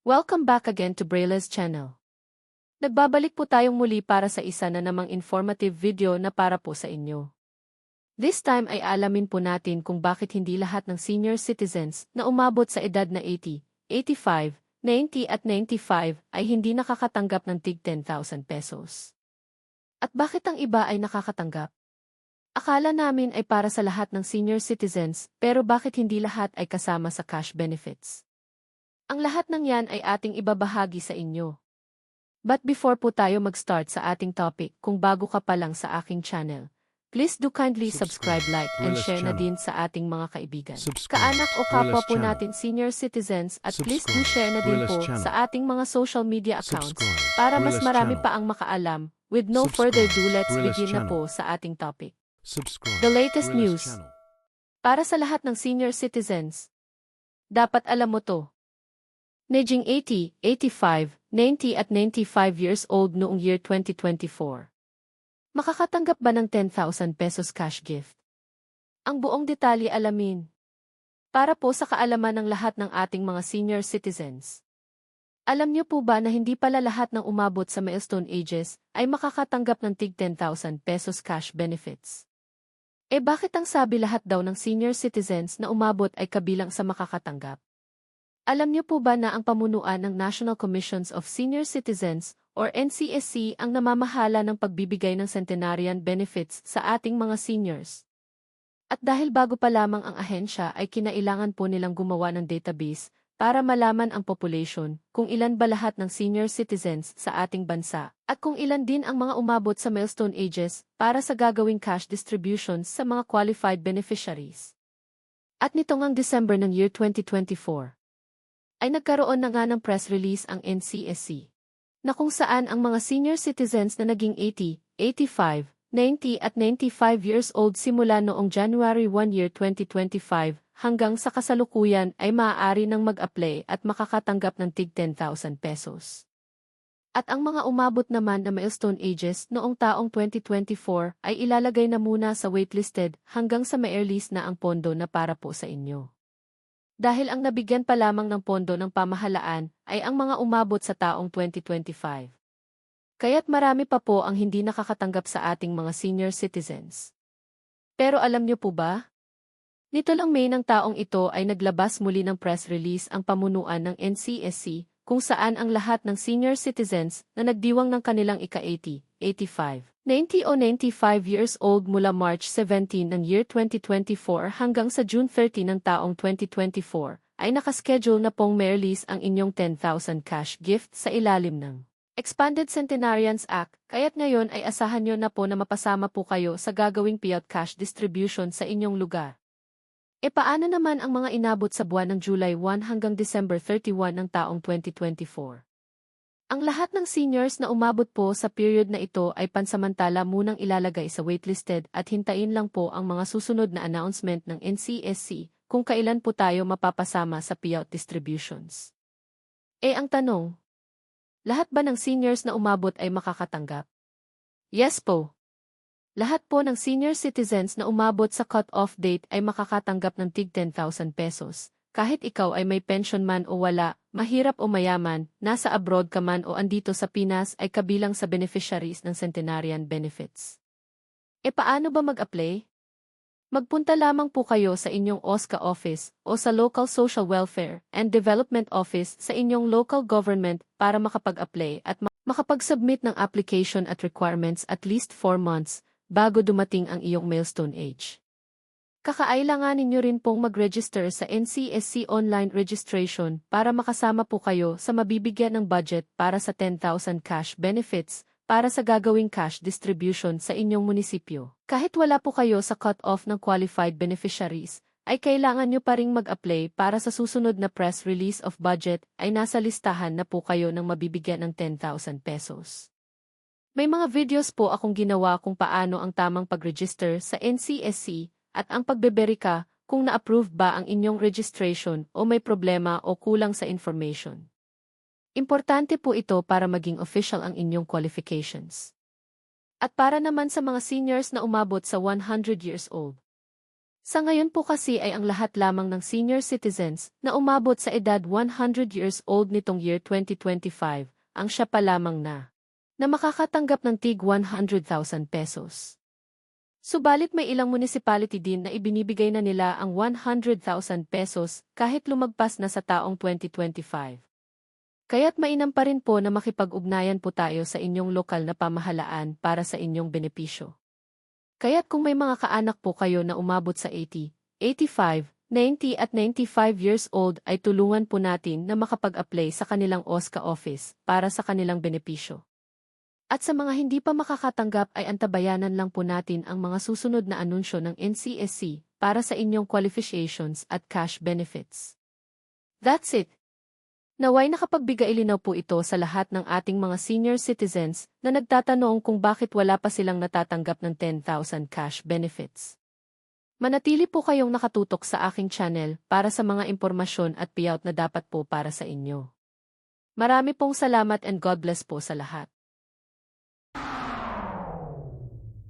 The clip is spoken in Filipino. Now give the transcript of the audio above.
Welcome back again to Braile's channel. Nagbabalik po tayong muli para sa isa na namang informative video na para po sa inyo. This time ay alamin po natin kung bakit hindi lahat ng senior citizens na umabot sa edad na 80, 85, 90 at 95 ay hindi nakakatanggap ng tig 10,000 pesos. At bakit ang iba ay nakakatanggap? Akala namin ay para sa lahat ng senior citizens pero bakit hindi lahat ay kasama sa cash benefits? Ang lahat ng yan ay ating ibabahagi sa inyo. But before po tayo mag-start sa ating topic, kung bago ka pa lang sa aking channel, please do kindly subscribe, like, and share na channel. din sa ating mga kaibigan. Subscribe, Kaanak o kapwa Gorillas po channel. natin senior citizens at please do Subscribe, share na din po channel. sa ating mga social media accounts Subscribe, para mas Gorillas marami channel. pa ang makaalam. With no further ado, Subscribe, let's Gorillas begin na channel. po sa ating topic. Subscribe. The latest Gorillas news. channel. Para sa lahat ng senior citizens. Dapat alam mo to. Naging 80, 85, 90 at 95 years old noong year 2024. Makakatanggap ba ng 10,000 pesos cash gift? Ang buong detalye alamin. Para po sa kaalaman ng lahat ng ating mga senior citizens. Alam niyo po ba na hindi pala lahat ng umabot sa milestone ages ay makakatanggap ng tig 10,000 pesos cash benefits? Eh bakit ang sabi lahat daw ng senior citizens na umabot ay kabilang sa makakatanggap? Alam niyo po ba na ang pamunuan ng National Commissions of Senior Citizens or NCSC ang namamahala ng pagbibigay ng centenarian benefits sa ating mga seniors? At dahil bago pa lamang ang ahensya ay kinailangan po nilang gumawa ng database para malaman ang population kung ilan ba lahat ng senior citizens sa ating bansa at kung ilan din ang mga umabot sa milestone ages para sa gagawing cash distributions sa mga qualified beneficiaries. At nito ngang December ng year 2024 ay nagkaroon na nga ng press release ang NCSC na kung saan ang mga senior citizens na naging 80, 85, 90 at 95 years old simula noong January 1 year 2025 hanggang sa kasalukuyan ay maaari nang mag-apply at makakatanggap ng tig 10,000 pesos. At ang mga umabot naman na milestone ages noong taong 2024 ay ilalagay na muna sa waitlisted hanggang sa ma-release na ang pondo na para po sa inyo. Dahil ang nabigyan pa lamang ng pondo ng pamahalaan ay ang mga umabot sa taong 2025. Kaya't marami pa po ang hindi nakakatanggap sa ating mga senior citizens. Pero alam niyo po ba? Nito lang May ng taong ito ay naglabas muli ng press release ang pamunuan ng NCSC kung saan ang lahat ng senior citizens na nagdiwang ng kanilang ika-80, 85, 90 o 95 years old mula March 17 ng year 2024 hanggang sa June 30 ng taong 2024 ay nakaschedule na pong may-release ang inyong 10,000 cash gift sa ilalim ng Expanded Centenarians Act, kaya't ngayon ay asahan nyo na po na mapasama po kayo sa gagawing payout cash distribution sa inyong lugar. E paano naman ang mga inabot sa buwan ng July 1 hanggang December 31 ng taong 2024? Ang lahat ng seniors na umabot po sa period na ito ay pansamantala munang ilalagay sa waitlisted at hintayin lang po ang mga susunod na announcement ng NCSC kung kailan po tayo mapapasama sa payout distributions. Eh ang tanong, lahat ba ng seniors na umabot ay makakatanggap? Yes po. Lahat po ng senior citizens na umabot sa cut-off date ay makakatanggap ng tig 10,000 pesos. Kahit ikaw ay may pension man o wala, mahirap o mayaman, nasa abroad ka man o andito sa Pinas ay kabilang sa beneficiaries ng centenarian benefits. E paano ba mag-apply? Magpunta lamang po kayo sa inyong OSCA office o sa Local Social Welfare and Development Office sa inyong local government para makapag-apply at ma- makapag-submit ng application at requirements at least 4 months bago dumating ang iyong milestone age. Kakailanganin nyo rin pong mag-register sa NCSC online registration para makasama po kayo sa mabibigyan ng budget para sa 10,000 cash benefits para sa gagawing cash distribution sa inyong munisipyo. Kahit wala po kayo sa cut-off ng qualified beneficiaries, ay kailangan nyo pa ring mag-apply para sa susunod na press release of budget ay nasa listahan na po kayo ng mabibigyan ng 10,000 pesos. May mga videos po akong ginawa kung paano ang tamang pag-register sa NCSC at ang pagbeberika kung na-approve ba ang inyong registration o may problema o kulang sa information. Importante po ito para maging official ang inyong qualifications. At para naman sa mga seniors na umabot sa 100 years old. Sa ngayon po kasi ay ang lahat lamang ng senior citizens na umabot sa edad 100 years old nitong year 2025 ang siya pa lamang na na makakatanggap ng tig 100,000 pesos. Subalit may ilang municipality din na ibinibigay na nila ang 100,000 pesos kahit lumagpas na sa taong 2025. Kaya't mainam pa rin po na makipag-ugnayan po tayo sa inyong lokal na pamahalaan para sa inyong benepisyo. Kaya't kung may mga kaanak po kayo na umabot sa 80, 85, 90 at 95 years old ay tulungan po natin na makapag-apply sa kanilang OSCA office para sa kanilang benepisyo. At sa mga hindi pa makakatanggap ay antabayanan lang po natin ang mga susunod na anunsyo ng NCSC para sa inyong qualifications at cash benefits. That's it. Naway nakapagbigay linaw po ito sa lahat ng ating mga senior citizens na nagtatanong kung bakit wala pa silang natatanggap ng 10,000 cash benefits. Manatili po kayong nakatutok sa aking channel para sa mga impormasyon at payout na dapat po para sa inyo. Marami pong salamat and God bless po sa lahat.